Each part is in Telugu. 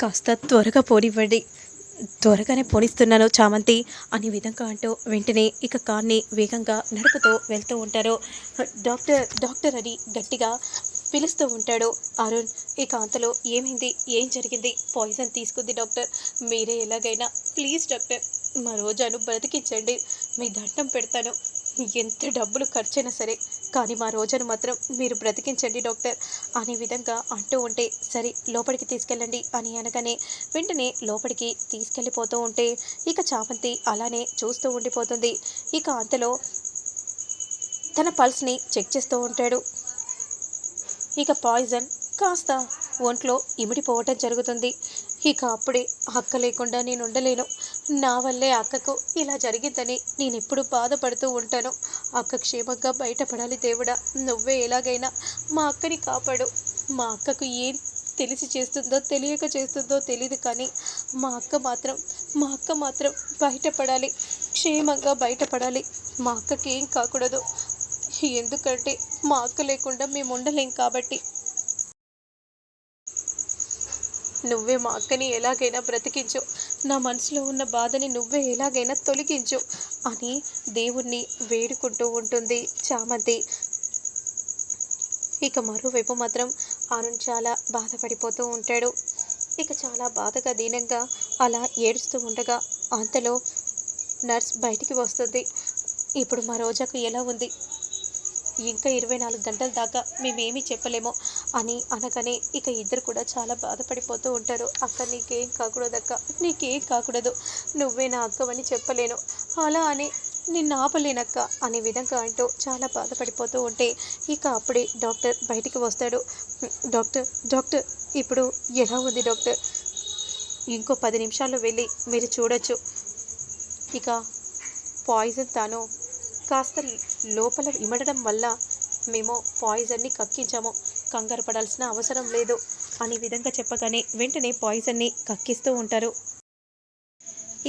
కాస్త త్వరగా పోనివ్వండి. త్వరగానే పోనిస్తున్నాను చామంతి అనే విధంగా అంటూ వెంటనే ఇక కార్ని వేగంగా నడుపుతూ వెళ్తూ ఉంటారు. డాక్టర్ డాక్టర్ అని గట్టిగా పిలుస్తూ ఉంటాడు. అరుణ్ ఇక అంతలో ఏమైంది? ఏం జరిగింది? పాయిజన్ తీసుకుంది డాక్టర్. మీరే ఎలాగైనా ప్లీజ్ డాక్టర్ మా రోజాను బ్రతికించండి. మీ దండం పెడతాను. ఎంత డబ్బులు ఖర్చైనా సరే కానీ మా రోజాను మాత్రం మీరు బ్రతికించండి డాక్టర్. అనే విధంగా అంటూ ఉంటే సరే లోపలికి తీసుకెళ్ళండి అని అనగానే వెంటనే లోపలికి తీసుకెళ్ళిపోతూ ఉంటే ఇక చామంతి అలానే చూస్తూ ఉండిపోతుంది. ఇక అంతలో తన పల్స్ని చెక్ చేస్తూ ఉంటాడు. ఇక పాయిజన్ కాస్త ఒంట్లో ఇమిడిపోవటం జరుగుతుంది. ఇక అప్పుడే అక్క లేకుండా నేను ఉండలేను. నా వల్లే అక్కకు ఇలా జరిగిందని నేను ఎప్పుడు బాధపడుతూ ఉంటాను. అక్క క్షేమంగా బయటపడాలి దేవుడా. నువ్వే ఎలాగైనా మా అక్కని కాపాడు. మా అక్కకు ఏం తెలిసి చేస్తుందో తెలియక చేస్తుందో తెలియదు కానీ మా అక్క మాత్రం మా అక్క మాత్రం బయటపడాలి. క్షేమంగా బయటపడాలి. మా అక్కకి ఏం కాకూడదు. ఎందుకంటే మా అక్క లేకుండా మేము ఉండలేం కాబట్టి నువ్వే మా అక్కని ఎలాగైనా బ్రతికించు. నా మనసులో ఉన్న బాధని నువ్వే ఎలాగైనా తొలగించు. అని దేవుణ్ణి వేడుకుంటూ ఉంటుంది చామంతి. ఇక మరోవైపు మాత్రం అరుణ్ చాలా బాధపడిపోతూ ఉంటాడు. ఇక చాలా బాధగా దీనంగా అలా ఏడుస్తూ ఉండగా అంతలో నర్స్ బయటికి వస్తుంది. ఇప్పుడు మా రోజాకు ఎలా ఉంది? ఇంకా ఇరవై నాలుగు గంటల దాకా మేమేమీ చెప్పలేము. అని అనగానే ఇక ఇద్దరు కూడా చాలా బాధపడిపోతూ ఉంటారు. అక్క నీకేం కాకూడదు అక్క నీకేం కాకూడదు. నువ్వే నా అక్కవని చెప్పలేను. అలా అని నిన్ను ఆపలేనక్క అనే విధంగా అంటూ చాలా బాధపడిపోతూ ఉంటే ఇక అప్పుడే డాక్టర్ బయటికి వస్తాడు. డాక్టర్ డాక్టర్ ఇప్పుడు ఎలా ఉంది డాక్టర్? ఇంకో పది నిమిషాల్లో వెళ్ళి మీరు చూడొచ్చు. ఇక పాయిజన్ తాను కాస్త లోపల ఇమడడం వల్ల మేము పాయిజన్ని కక్కించాము. కంగారు పడాల్సిన అవసరం లేదు అనే విధంగా చెప్పగానే వెంటనే పాయిజన్ని కక్కిస్తూ ఉంటారు.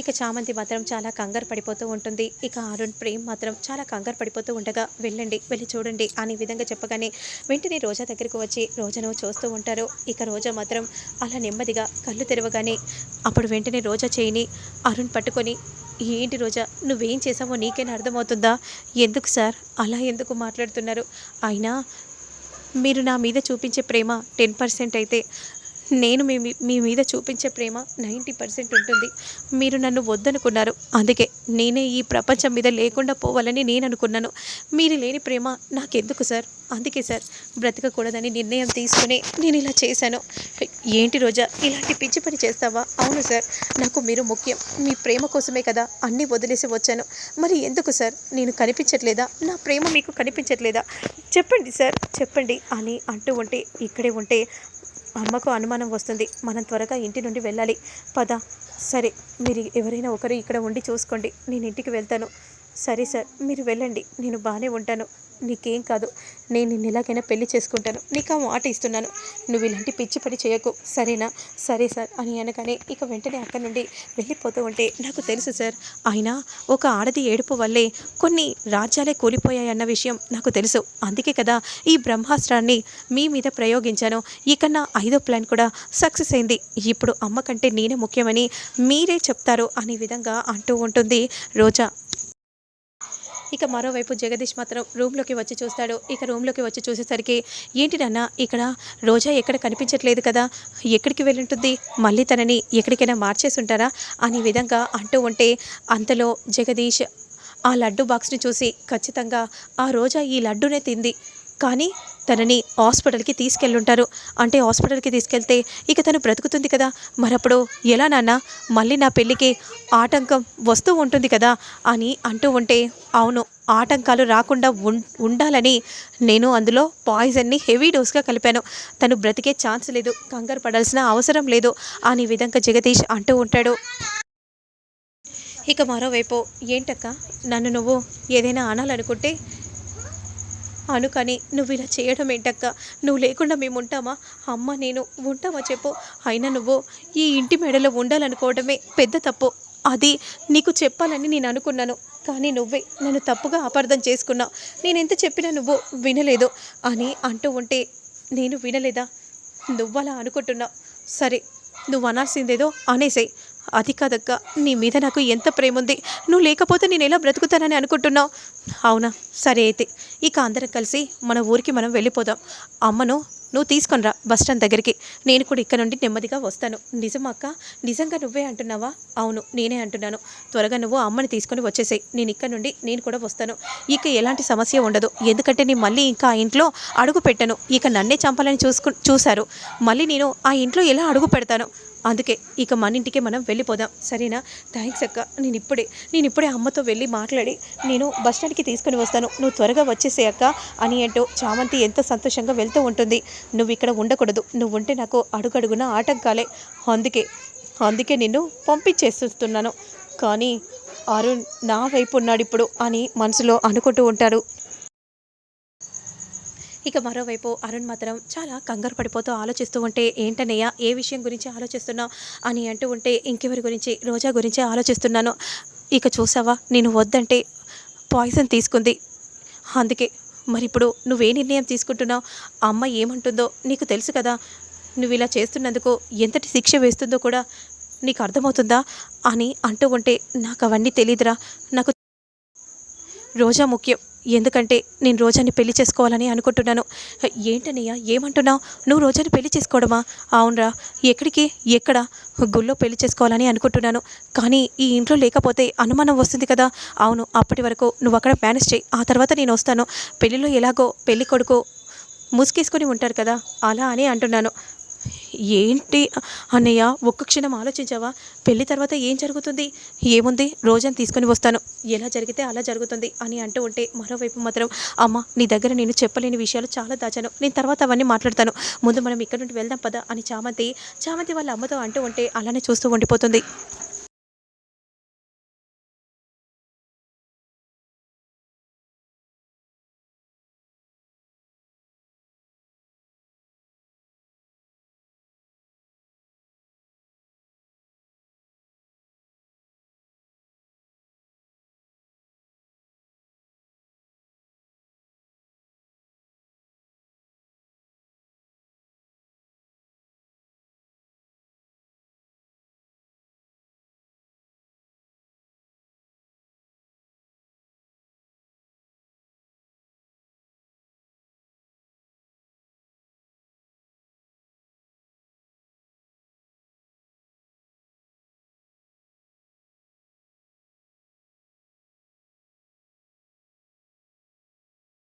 ఇక చామంతి మాత్రం చాలా కంగారు పడిపోతూ ఉంటుంది. ఇక అరుణ్ ప్రేమ్ మాత్రం చాలా కంగారు పడిపోతూ ఉండగా వెళ్ళండి వెళ్ళి చూడండి అనే విధంగా చెప్పగానే వెంటనే రోజా దగ్గరకు వచ్చి రోజాను చూస్తూ ఉంటారు. ఇక రోజా మాత్రం అలా నెమ్మదిగా కళ్ళు తెరవగానే అప్పుడు వెంటనే రోజా చేయిని అరుణ్ పట్టుకొని ఏంటి రోజా నువ్వేం చేసావో నీకేనా అర్థమవుతుందా? ఎందుకు సార్? అలా ఎందుకు మాట్లాడుతున్నారు? అయినా మీరు నా మీద చూపించే ప్రేమ టెన్ పర్సెంట్ అయితే నేను మీ మీ- మీద చూపించే ప్రేమ నైంటీ పర్సెంట్ ఉంటుంది. మీరు నన్ను వద్దనుకున్నారు. అందుకే నేనే ఈ ప్రపంచం మీద లేకుండా పోవాలని నేను అనుకున్నాను మీరు లేని ప్రేమ నాకెందుకు సార్? అందుకే సార్ బ్రతకకూడదని నిర్ణయం తీసుకుని నేను ఇలా చేశాను. ఏంటి రోజా ఇలాంటి పిచ్చి పని చేస్తావా? అవును సార్ నాకు మీరు ముఖ్యం. మీ ప్రేమ కోసమే కదా అన్నీ వదిలేసి వచ్చాను. మరి ఎందుకు సార్? నేను కనిపించట్లేదా? నా ప్రేమ మీకు కనిపించట్లేదా? చెప్పండి సార్ చెప్పండి అని అంటూ ఉంటే ఇక్కడే ఉంటే అమ్మకు అనుమానం వస్తుంది. మనం త్వరగా ఇంటి నుండి వెళ్ళాలి. పద. సరే మీరు ఎవరైనా ఒకరు ఇక్కడ ఉండి చూసుకోండి. నేను ఇంటికి వెళ్తాను. సరే సార్ మీరు వెళ్ళండి. నేను బాగానే ఉంటాను. నీకేం కాదు. నేను నిన్ను ఎలాగైనా పెళ్ళి చేసుకుంటాను. నీకు ఆ మాట ఇస్తున్నాను. నువ్వు ఇలాంటి పిచ్చి పని చేయకు. సరేనా? సరే సార్ అని అనగానే ఇక వెంటనే అక్కడి నుండి వెళ్ళిపోతూ ఉంటే నాకు తెలుసు సార్ అయినా ఒక ఆడది ఏడుపు వల్లే కొన్ని రాజ్యాలే కూలిపోయాయి అన్న విషయం నాకు తెలుసు. అందుకే కదా ఈ బ్రహ్మాస్త్రాన్ని మీ మీద ప్రయోగించాను. ఇక నా ఐదో ప్లాన్ కూడా సక్సెస్ అయింది. ఇప్పుడు అమ్మ కంటే నేనే ముఖ్యమని మీరే చెప్తారు అనే విధంగా అంటూ ఉంటుంది రోజా. ఇక మరోవైపు జగదీష్ మాత్రం రూమ్లోకి వచ్చి చూస్తాడు. ఇక రూమ్లోకి వచ్చి చూసేసరికి ఏంటి నాన్న ఇక్కడ రోజా ఎక్కడ కనిపించట్లేదు కదా? ఎక్కడికి వెళ్ళుంటుంది? మళ్ళీ తనని ఎక్కడికైనా మార్చేసి ఉంటారా అనే విధంగా అంటూ ఉంటే అంతలో జగదీష్ ఆ లడ్డు బాక్స్ని చూసి ఖచ్చితంగా ఆ రోజా ఈ లడ్డునే తింది. కానీ తనని హాస్పిటల్కి తీసుకెళ్ళుంటారు. అంటే హాస్పిటల్కి తీసుకెళ్తే ఇక తను బ్రతుకుతుంది కదా. మరప్పుడు ఎలా నాన్న మళ్ళీ నా పెళ్ళికి ఆటంకం వస్తూ ఉంటుంది కదా అని అంటూ ఉంటే అవును ఆటంకాలు రాకుండా ఉం ఉండాలని నేను అందులో పాయిజన్ని హెవీ డోస్గా కలిపాను. తను బ్రతికే ఛాన్స్ లేదు కంగారు పడాల్సిన అవసరం లేదు అని విధంగా జగదీష్ అంటూ ఉంటాడు. ఇక మరోవైపు ఏంటక్క నన్ను నువ్వు ఏదైనా అనాలనుకుంటే అనుకని నువ్వు ఇలా చేయడం ఏంటక్క నువ్వు లేకుండా మేము ఉంటామా అమ్మ నేను ఉంటామా చెప్పు. అయినా నువ్వు ఈ ఇంటి మెడలో ఉండాలనుకోవడమే పెద్ద తప్పు. అది నీకు చెప్పాలని నేను అనుకున్నాను. కానీ నువ్వే నన్ను తప్పుగా అపార్థం చేసుకున్నావు. నేను ఎంత చెప్పినా నువ్వు వినలేదు. అని అంటూ ఉంటే నేను వినలేదా? నువ్వలా అనుకుంటున్నా అనుకుంటున్నావు. సరే నువ్వు అనాల్సిందేదో అనేసేయ్. అది కాదక్క నీ మీద నాకు ఎంత ప్రేమ ఉంది నువ్వు లేకపోతే నేను ఎలా బ్రతుకుతానని అనుకుంటున్నావు? అవునా సరే అయితే. ఇక అందరం కలిసి మన ఊరికి మనం వెళ్ళిపోదాం. అమ్మను నువ్వు తీసుకొని రా బస్ స్టాండ్ దగ్గరికి. నేను కూడా ఇక్కడ నుండి నెమ్మదిగా వస్తాను. నిజం అక్క? నిజంగా నువ్వే అంటున్నావా? అవును నేనే అంటున్నాను. త్వరగా నువ్వు అమ్మని తీసుకొని వచ్చేసాయి. నేను ఇక్కడ నుండి నేను కూడా వస్తాను. ఇక ఎలాంటి సమస్య ఉండదు. ఎందుకంటే నేను మళ్ళీ ఇంకా ఆ ఇంట్లో అడుగు పెట్టను. ఇక నన్నే చంపాలని చూసుకు చూశారు. మళ్ళీ నేను ఆ ఇంట్లో ఎలా అడుగు పెడతాను? అందుకే ఇక మన ఇంటికే మనం వెళ్ళిపోదాం. సరేనా? థ్యాంక్స్ అక్క. నేను ఇప్పుడే నేను ఇప్పుడే అమ్మతో వెళ్ళి మాట్లాడి నేను బస్ స్టాండ్కి తీసుకొని వస్తాను. నువ్వు త్వరగా వచ్చేసే అక్క. అని అంటూ చామంతి ఎంతో సంతోషంగా వెళ్తూ ఉంటుంది. నువ్వు ఇక్కడ ఉండకూడదు. నువ్వు ఉంటే నాకు అడుగడుగున ఆటంకాలే. అందుకే అందుకే నిన్ను పంపించేస్తున్నాను. కానీ అరుణ్ నా వైపు ఉన్నాడు ఇప్పుడు అని మనసులో అనుకుంటూ ఉంటారు ఇక మరోవైపు అరుణ్ మాత్రం చాలా కంగారు పడిపోతూ ఆలోచిస్తూ ఉంటే ఏంటనయ్యా ఏ విషయం గురించి ఆలోచిస్తున్నావు? అని అంటూ ఉంటే ఇంకెవరి గురించి? రోజా గురించి ఆలోచిస్తున్నాను. ఇక చూసావా? నేను వద్దంటే పాయిజన్ తీసుకుంది. అందుకే మరి ఇప్పుడు నువ్వే నిర్ణయం తీసుకుంటున్నావు? అమ్మ ఏమంటుందో నీకు తెలుసు కదా. నువ్వు ఇలా చేస్తున్నందుకు ఎంతటి శిక్ష వేస్తుందో కూడా నీకు అర్థమవుతుందా? అని అంటూ ఉంటే నాకు అవన్నీ తెలియదురా నాకు రోజా ముఖ్యం. ఎందుకంటే నేను రోజాని పెళ్ళి చేసుకోవాలని అనుకుంటున్నాను. ఏంటనయ్యా ఏమంటున్నావు? నువ్వు రోజాని పెళ్ళి చేసుకోవడమా? అవునరా ఎక్కడికి ఎక్కడ? గుళ్ళో పెళ్ళి చేసుకోవాలని అనుకుంటున్నాను. కానీ ఈ ఇంట్లో లేకపోతే అనుమానం వస్తుంది కదా. అవును అప్పటి వరకు నువ్వు అక్కడ మేనేజ్ చేయి. ఆ తర్వాత నేను వస్తాను. పెళ్ళిలో ఎలాగో పెళ్ళి కొడుకు ముసుగేసుకొని ఉంటారు కదా. అలా అని అంటున్నాను. ఏంటి అన్నయ్య ఒక్క క్షణం ఆలోచించావా? పెళ్ళి తర్వాత ఏం జరుగుతుంది? ఏముంది? రోజని తీసుకొని వస్తాను. ఎలా జరిగితే అలా జరుగుతుంది అని అంటూ ఉంటే మరోవైపు మాత్రం అమ్మ నీ దగ్గర నేను చెప్పలేని విషయాలు చాలా దాచాను. నేను తర్వాత అవన్నీ మాట్లాడతాను. ముందు మనం ఇక్కడ నుండి వెళ్దాం పదా అని చామంతి చామంతి వాళ్ళ అమ్మతో అంటూ ఉంటే అలానే చూస్తూ ఉండిపోతుంది.